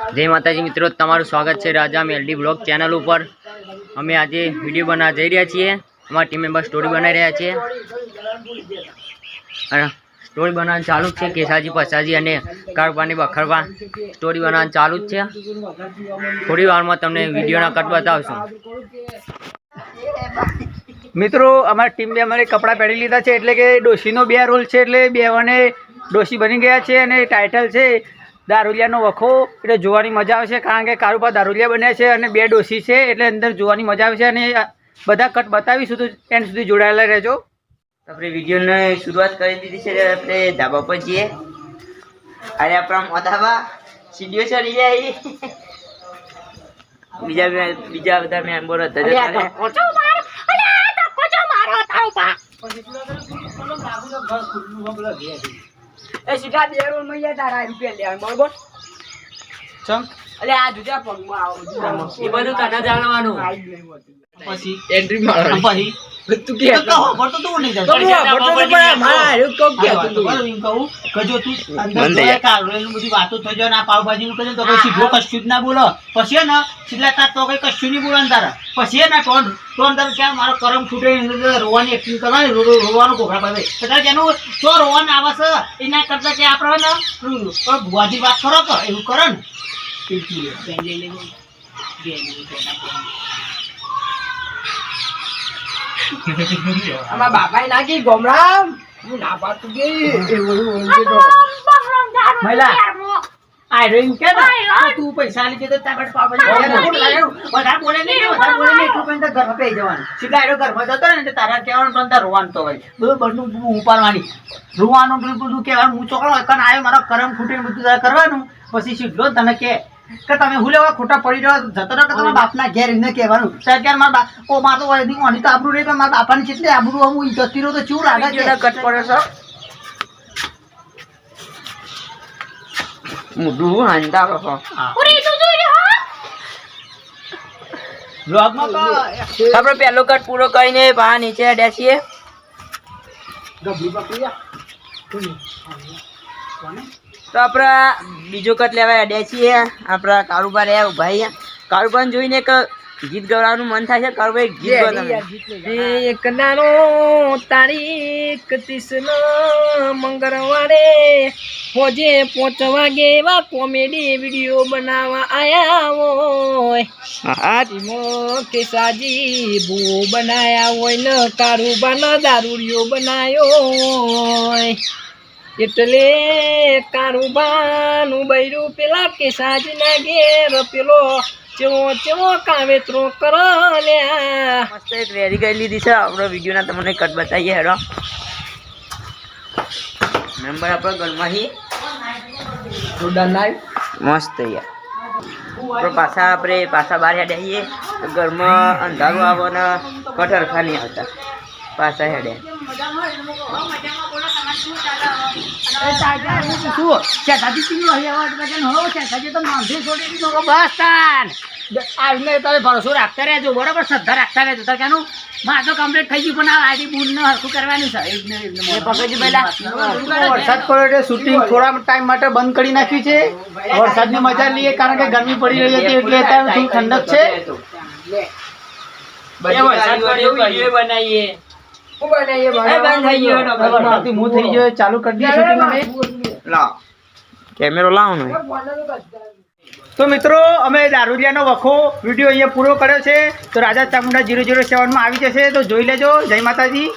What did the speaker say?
જય માતાજી મિત્રો, તમારું સ્વાગત છે રાજા મેલડી બ્લોગ ચેનલ ઉપર. અમે આજે વીડિયો બનાવવા જઈ રહ્યા છીએ. અમારા ટીમ મેમ્બર સ્ટોરી બનાવી રહ્યા છીએ અને સ્ટોરી બનાવવાનું ચાલુ જ છે, કેસાજી, પસાજી અને કાળપાની બખરવા સ્ટોરી બનાવવાનું ચાલુ જ છે. થોડી વારમાં તમને વિડીયોના કટ બતાવશું. મિત્રો, અમારા ટીમ મેમ્બરે કપડાં પહેરી લીધા છે, એટલે કે ડોશીનો બે રોલ છે, એટલે બેવાને ડોશી બની ગયા છે અને ટાઇટલ છે દારૂલિયાનો વખો એટલે જોવાની મજા આવશે કારણ કે કારુપા દારૂલિયા બન્યા છે અને બે ડોસી છે એટલે અંદર જોવાની મજા આવશે અને બધા કટ બતાવીશું તો એન્ડ સુધી જોડાયેલા રહેજો આપણે વિડીયોની શરૂઆત કરી દીધી છે આપણે ધાબા પર જઈએ અરે આપણા મોધાબા સીડીઓ ચડી જાય બીજા બીજા બધા મેમ્બરો હતા. એ સીધા બે રોલમાં તારા રૂપિયા લેવા બરોબર? ચમ. એટલે આ જુદા પગમાં આવો એ બધું તને જાણવાનું પછી એન્ટ્રી મારવાની પછી તું કે તો ભરતો તું નહીં તો ભરતો તો પણ મારા હારું કહું કે તું. બરાબર, એમ કહું કે તું અંદર જોયા. જાય. કાળું બધી વાતો થઈ જાય ને કહે તો કશું જ ના બોલો. પછી ને તાર તો કઈ કશું નહીં બોલે તારા પછી ને ટોન ટોન તારે ક્યાં મારો કરમ ફૂટે રોવાની એક્ટિંગ કરવાની રો- રો- રોવાનું પડે. તો તારે જેનું જો રોવાનું આવે છે એના કરતા કે આપણે ને ભુવાજી વાત કરો કે એવું કરો ને. પીલકી લે, પેન લઈ લેજો. બે લઈ લેજો, પેન આપો. આમાં બાપાએ ના કી ગોમરામ હું ના પાડતું કે એવું એવું કે મહિલા આ ring કે ને તું પૈસા લઈ જતો વધારે બોલે નહીં, વધારે બોલે નહીં, ઘરમાં પેઈ જવાનું. સીધા ઘરમાં જતો ને તારા કહેવાનું પણ તાર રોવાનું તો હોય. બધું બધું ઉપાડવાની. રોવાનું બધું બધું કહેવાનું, હું ચોકડો એકન આવ્યો મારો કરમ ફૂટે બધું તારે કરવાનું. પછી સીધો તને કહે કે તમે હું લેવા ખોટા પડી રહ્યો જતો રહ્યો કે તમારા બાપના ઘેર એમને કહેવાનું. સાહેબ ક્યારે મારા બાપ ઓ મારો વયદી ઓની તો આબરૂ રહી પણ મારા બાપાની કેટલી આબરૂ હું હું જતી રહ્યો તો ચૂર લાગે છે? કટ પડે. બ્લોગમાં તો આપણે પહેલો કટ પૂરો કરીને બહાર નીચે બકરી આ. તો આપણા બીજો કટ લેવા અડ્યા છીએ. આપણા કારુબા રહ્યા ઊભા અહીંયા કારુબાને જોઈને એક ગીત ગવડાવવાનું મન થાય છે. કારુભાઈ ગીત તમે. એક નાનો તારીખ ત્રીસનો મંગળવારે હોજે પાંચ વાગે એવા કોમેડી વીડિયો બનાવવા આયા હોય. હા. એમાં કેસાજી ભૂ બનાયા હોય ને કારુબાનો દારૂડિયો બનાયો હોય. એટલે કારુબાનું બૈરું પેલા કે ના ઘેર પેલો ચેવો ચેવો કાવેતરો કરો લ્યા. મસ્ત એક રેડી કરી લીધી છે. આપણો વિડીયોના તમને કટ બતાવીએ હેડો. નંબર આપણો ગણમાંથી મસ્ત યાર. પાછા આપણે પાછા બહાર હેડે આવીએ. ઘરમાં અંધારું આવવાના ને કટર ખાની આવતા. પાછા હેડે. આજને તમે ભરોસો રાખતા રહેજો. બરાબર? શ્રદ્ધા રાખતા રહેજો. તાર કેનું તો કમ્પ્લીટ થઈ ગયું પણ આ આડી બૂન ને હરખું કરવાનું છે. વરસાદ પડ્યો એટલે શૂટિંગ થોડા ટાઈમ માટે બંધ કરી નાખ્યું છે. વરસાદની મજા લઈએ કારણ કે ગરમી પડી રહી હતી એટલે અત્યારે ઠંડક છે. બધી ગાડીઓ વીડિયો બનાવીએ. કેમેરો લાવો ને. તો મિત્રો અમે દારૂલિયાનો વખો વીડિયો અહીંયા પૂરો કર્યો છે. તો રાજા ચામુંડા જીરો જીરો સેવનમાં આવી જશે. તો જોઈ લેજો. જય માતાજી.